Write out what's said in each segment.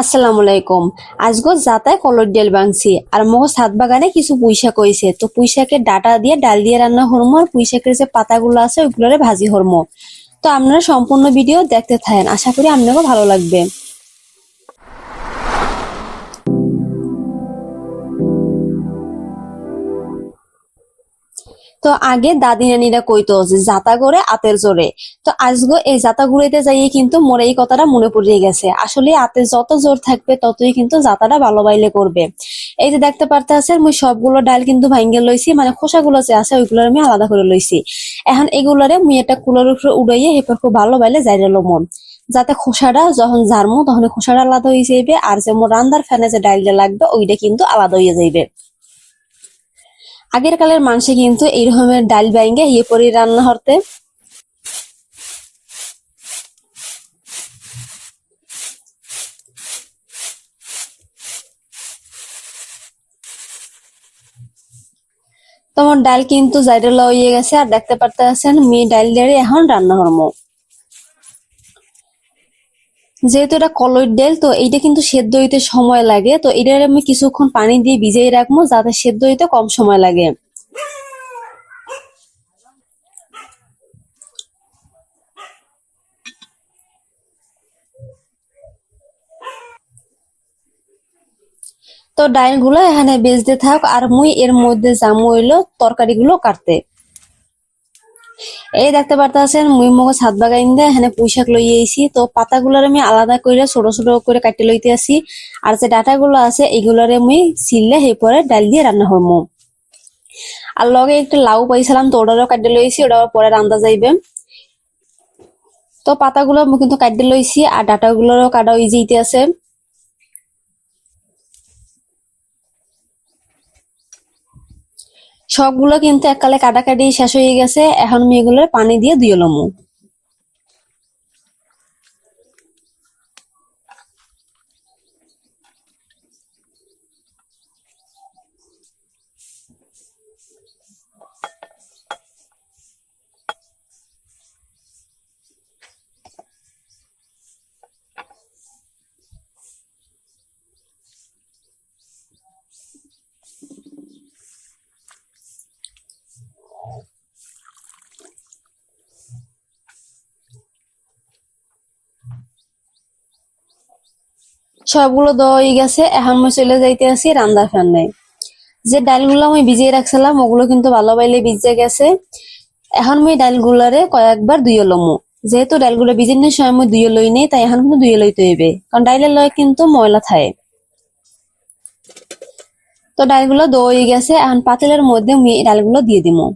আসসালামু আলাইকুম। আজগো যাতায় কলর ডাল বাংছি। আর মগো সাত বাগানে কিছু পুঁইশাক হয়েছে তো পুঁইশাকের ডাটা দিয়ে, ডাল দিয়ে রান্না হরমো আর পুঁইশাকের যে পাতাগুলো আছে ওইগুলোরে ভাজি হরমো। তো আপনারা সম্পূর্ণ ভিডিও দেখতে থাকেন। আশা করি আপনাকেও ভালো লাগবে। তো আগে দাদি নানিরা কইতো যে জাতা করে আতের জোরে। তো আজগো এই জাতা ঘুরাইতে যাইয়ে কিন্তু মোর এই কথাটা মনে পড়িয়ে গেছে। আসলে আতে যত জোর থাকবে, ততই কিন্তু জাতাটা ভালো বাইলে করবে। এই যে দেখতে পারতে আছে মুই সবগুলো ডাল কিন্তু ভাঙ্গে লইছি মানে খোসাগুলো যে আছে, ওইগুলো আমি আলাদা করে লইছি। এখন এগুলারে মুই একটা কুলার উপরে উড়াইয়ে এরপর খুব ভালো বাইলে যাইরে লমো। যাতে খোসাটা যখন জারমো তখন খোসাটা আলাদা হয়ে যাইবে, আর যে মোর রান্দার ফ্যানে যে ডালটা লাগবে, ওইটা কিন্তু আলাদা হয়ে যাইবে। আগের কালের মানুষে কিন্তু এই রকমের ডাল বাইঙ্গে ইয়ে পরি রান্না হরতে। তোমার ডাল কিন্তু জাইরে লইয়ে গেছে, আর দেখতে পারতে আছেন মি ডাল দিয়ে এখন রান্না হরমো। যেহেতু এটা কলইর ডাল, তো এইটা কিন্তু সেদ্ধ হইতে সময় লাগে। তো এটার আমি কিছুক্ষণ পানি দিয়ে ভিজিয়ে রাখব, যাতে সেদ্ধ হইতে কম সময় লাগে। তো ডাইলগুলো এখানে বেজতে থাক, আর মুই এর মধ্যে জামু হইল তরকারি গুলো কাটতে। এই দেখতে পারতেছেন, মুই মগো ছাদ বাগাইন দিয়ে এখানে পুঁই শাক লইয়ে আইছি। তো পাতাগুলোর আমি আলাদা করে ছোট ছোট করে কাটতে লইতে আসি আর যে ডাটা গুলো আছে এগুলোরে মুই ছিলে সেই পরে ডাল দিয়ে রান্না করব আর লগে একটু লাউ পাইছিলাম, তো ওটারও কাটতে লইছি ওটা পরে রান্না যাইবে। তো পাতাগুলো কিন্তু কাটতে লইছি, আর ডাটা গুলোরও কাটা ওই যেইতে আছে সবগুলো কিন্তু এককালে কাটাকাটি শেষ হয়ে গেছে। এখন মেয়েগুলোর পানি দিয়ে দিয়ে লমু। সবগুলো হয়ে গেছে, এখন আমি চলে যাইতে আছি রান্দার ফ্যানে যে ডালগুলো আমি ভিজিয়ে রাখছিলাম, ওগুলো কিন্তু ভালো বাইলে ভিজে গেছে। এখন আমি ডালগুলারে কয়েকবার ধুয়ে লমু। যেহেতু ডালগুলো ভিজানোর সময় আমি ধুয়ে লই নেই, তাই এখন কিন্তু ধুয়ে লইতে হইবে। কারণ ডাইলের লয় কিন্তু ময়লা থাকে। তো ডালগুলো দই গেছে, এখন পাতিলের মধ্যে ডালগুলো দিয়ে দিমু।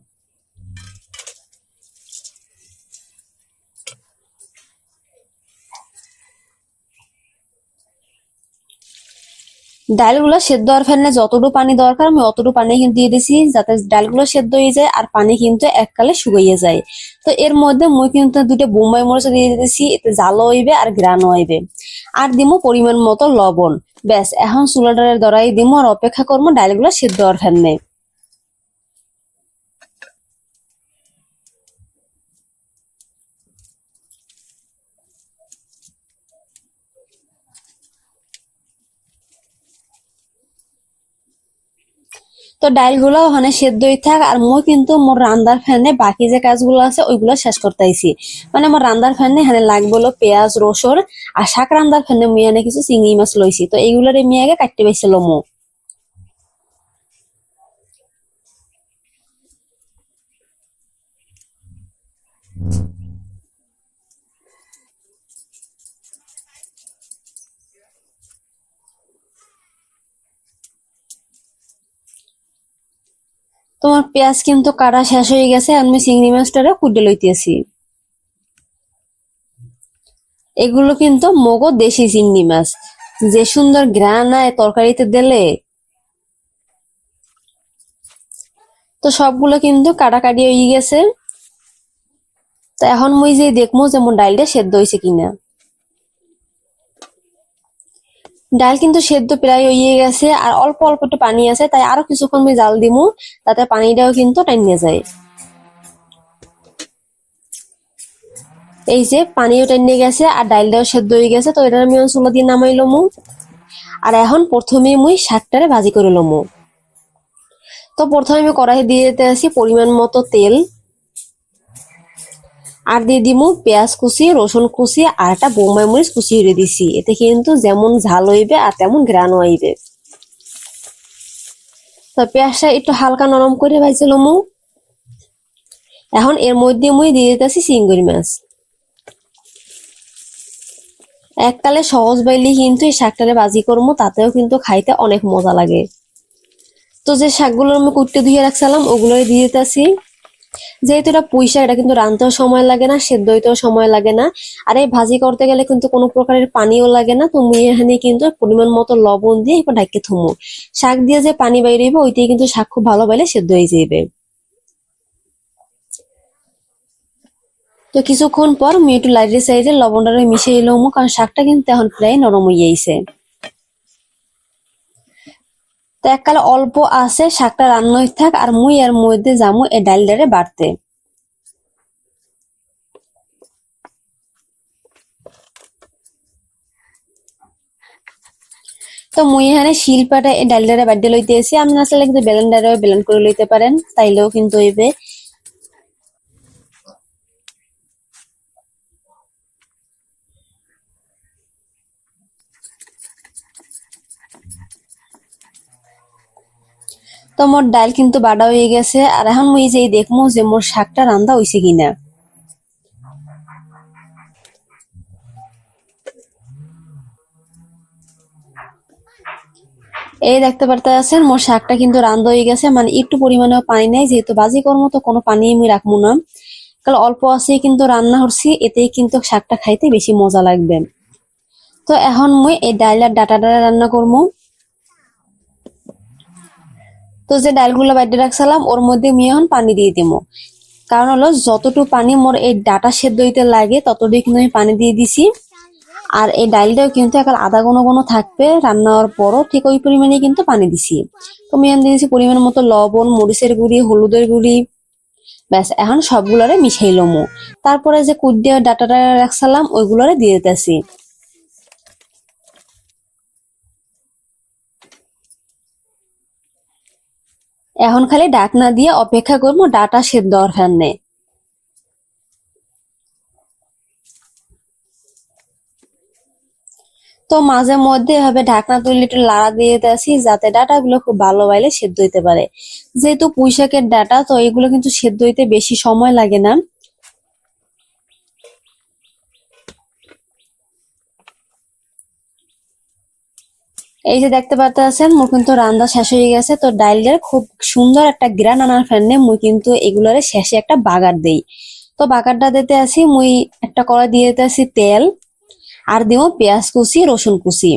ডালগুলো সেদ্ধ হওয়ার ফেললে যতটুকু পানি দরকার, আমি অতটুকু পানি কিন্তু দিয়ে দিছি যাতে ডালগুলো সেদ্ধ হয়ে যায় আর পানি কিন্তু এককালে শুকাইয়ে যায়। তো এর মধ্যে মই কিন্তু দুটো বোম্বাই মরিচ দিয়ে দিতেছি, এতে জালও হইবে আর গ্রানও হইবে। আর দিমু পরিমাণ মতো লবণ। ব্যাস, এখন চুলাটার দরাই দিমু আর অপেক্ষা করব ডালগুলো সেদ্ধ হওয়ার ফেলনে তো ডাইলগুলো ওখানে সেদ্ধ হয়ে থাক, আর মই কিন্তু মোর রান্দার ফ্যানে বাকি যে কাজগুলো আছে, ওইগুলো শেষ করতেছি মানে মোর রান্দার ফ্যানে এখানে লাগবে হলো পেঁয়াজ রসুন আর শাক রান্দার ফ্যানে মুই এনে কিছু চিংড়ি মাছ লইছি তো এইগুলোর আগে কাটতে পাইছিল মো তোমার পেঁয়াজ কিন্তু কাটা শেষ হয়ে গেছে, আমি চিংড়ি মাছটারে কুটে লইতেছি। এগুলো কিন্তু মগো দেশি চিংড়ি মাছ। যে সুন্দর ঘ্রাণ আয় তরকারিতে দিলে। তো সবগুলো কিন্তু কাটাকাটি হয়ে গেছে। তো এখন মুই যে দেখব যে মোর ডালটা সেদ্ধ হয়েছে কিনা। ডাল কিন্তু সেদ্ধ প্রায় হয়ে গেছে, আর অল্প অল্প একটু পানি আছে, তাই আরও কিছুক্ষণ আমি জাল দিমু, তাতে পানিটাও কিন্তু টাইনে যায়। এই যে পানিও টেনে গেছে, আর ডাইলটাও সেদ্ধ হয়ে গেছে, তো এটা আমি চুলা দিয়ে নামাই লমু। আর এখন প্রথমে মুই শাকটারে ভাজি করে লমু। তো প্রথমে আমি কড়াই দিয়ে দিতে আসি পরিমাণ মতো তেল। আর দিয়ে দিমু পেঁয়াজ কুচি, রসুন কুচি আর একটা বোম্বাই মরিচ কুচি হয়ে দিছি। এতে কিন্তু যেমন ঝাল হইবে আর তেমন গ্রান হইবে তো পেঁয়াজটা একটু হালকা নরম করে ভাজছিল মু এখন এর মধ্যে মুই দিয়ে দিতেছি চিংড়ি মাছ। এককালে সহজ বাইলি কিন্তু এই শাকটারে বাজি করব তাতেও কিন্তু খাইতে অনেক মজা লাগে। তো যে শাকগুলো আমি কুটতে ধুয়ে রাখছিলাম, ওগুলোই দিয়ে দিতেছি। যেহেতু এটা পুঁই শাক এটা কিন্তু রানতেও সময় লাগে না সেদ্ধ হইতেও সময় লাগে না। আর এই ভাজি করতে গেলে কিন্তু কোনো প্রকারের পানিও লাগে না। তুমি এখানে কিন্তু পরিমাণ মতো লবণ দিয়ে এরপর ঢাকে থুমো। শাক দিয়ে যে পানি বাইরেবে ওইটাই কিন্তু শাক খুব ভালো বাইলে সেদ্ধ হয়ে যাবে তো কিছুক্ষণ পর আমি একটু লাইটের সাইডে লবণটা মিশিয়ে এলাম কারণ শাকটা কিন্তু এখন প্রায় নরম হয়ে গেছে। তো এককালে অল্প আছে, শাকটা রান্নই থাক, আর মুই এর মধ্যে যামু এই ডালটারে বাড়তে। তো মুই এখানে শিলপাটা এই ডালটারে বাড়তে লইতে এসে আপনি আসলে কিন্তু ব্লেন্ডারে বেলেন করে লইতে পারেন, তাইলেও কিন্তু হইবে। তো মোর ডাল কিন্তু বাড়া হয়ে গেছে, আর এখন মুই যেই দেখমু যে মোর শাকটা রান্দা হইছে কিনা। এই দেখতে পারতে আছেন, মোর শাকটা কিন্তু রান্দা হয়ে গেছে মানে একটু পরিমাণেও পানি নাই, যেহেতু বাজি করার তো কোনো পানি আমি রাখব না। কারণ অল্প আছে কিন্তু রান্না করছি, এতেই কিন্তু শাকটা খাইতে বেশি মজা লাগবে। তো এখন মুই এই ডাইলার ডাটাটা রান্না করব তো যে ডালগুলো বাইরে রাখছিলাম, ওর মধ্যে আমি এখন পানি দিয়ে দিব কারণ হলো, যতটুকু পানি মোর এই ডাটা সেদ্ধ হইতে লাগে ততটুকু কিন্তু আমি পানি দিয়ে দিছি। আর এই ডালটাও কিন্তু এখন আধা ঘন ঘন থাকবে রান্না হওয়ার পরও ঠিক ওই পরিমাণে কিন্তু পানি দিছি। তো আমি এখন দিয়েছি পরিমাণ মতো লবণ, মরিচের গুঁড়ি, হলুদের গুঁড়ি। ব্যাস, এখন সবগুলোরে মিশাই লমু। তারপরে যে কুদ্দিয়া ডাটাটা রাখছিলাম, ওইগুলোরে দিয়ে দিতেছি। এখন খালি ডাকনা দিয়ে অপেক্ষা করব, ডাটা সেদ্ধ হওয়ার ফ্যানে তো মাঝে মধ্যে এভাবে ঢাকনা তুলে একটু লাড়া দিয়ে দিয়েছি যাতে ডাটা গুলো খুব ভালো বাইলে সেদ্ধ হইতে পারে। যেহেতু পুঁইশাকের ডাটা, তো এগুলো কিন্তু সেদ্ধ হইতে বেশি সময় লাগে না। এই যে দেখতে পারতেছেন মুই কিন্তু রান্না শেষ হয়ে গেছে। তো ডাইলের খুব সুন্দর একটা গ্রান আনার ফ্যানে মুই কিন্তু এগুলোরে শেষে একটা বাগার দেই। তো বাগারটা দিতে আসি, মুই একটা কড়াই দিয়ে দিতে আসি তেল, আর দিব পেঁয়াজ কুচি, রসুন কুচি।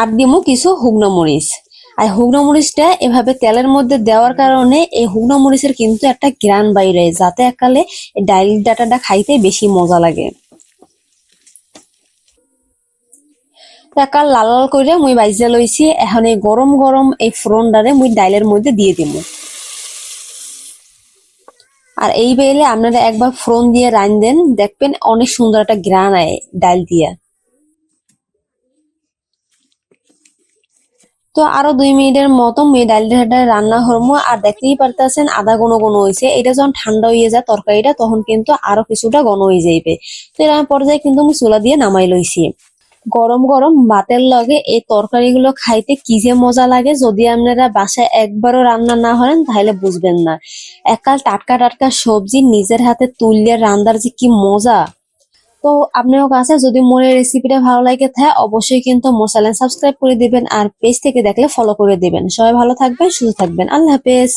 আর দিব কিছু শুকনো মরিচ। আর শুকনো মরিচটা এভাবে তেলের মধ্যে দেওয়ার কারণে এই শুকনো মরিচের কিন্তু একটা গ্রান বাইরে যাতে একালে ডাইল ডাটাটা খাইতে বেশি মজা লাগে। একাল লাল লাল করে মুই বাইজা লইছি, এখন এই গরম গরম এই ফোড়নটারে মুই ডাইলের মধ্যে দিয়ে দিব আর এই বেলে আপনারা একবার ফোড়ন দিয়ে রান দেন, দেখবেন অনেক সুন্দর একটা গ্রান আয় ডাল দিয়ে। তো আরও দুই মিনিটের মতো মেয়ে ডাল ঢাটা রান্না হরমো। আর দেখতেই পারতেছেন আধা ঘন ঘন হয়েছে। এটা যখন ঠান্ডা হয়ে যায় তরকারিটা, তখন কিন্তু আরও কিছুটা ঘন হয়ে যাইবে। তো এরকম পর্যায়ে কিন্তু আমি চুলা দিয়ে নামাই লইছি। গরম গরম ভাতের লগে এই তরকারিগুলো খাইতে কি যে মজা লাগে, যদি আপনারা বাসায় একবারও রান্না না করেন, তাহলে বুঝবেন না। একাল টাটকা টাটকা সবজি নিজের হাতে তুললে রান্নার যে কি মজা। তো আপনার কাছে যদি মোর রেসিপিটা ভালো লাগে থাকে অবশ্যই কিন্তু মোর চ্যানেল সাবস্ক্রাইব করে দিবেন আর পেজ থেকে দেখলে ফলো করে দিবেন। সবাই ভালো থাকবেন, সুস্থ থাকবেন। আল্লাহ হাফেজ।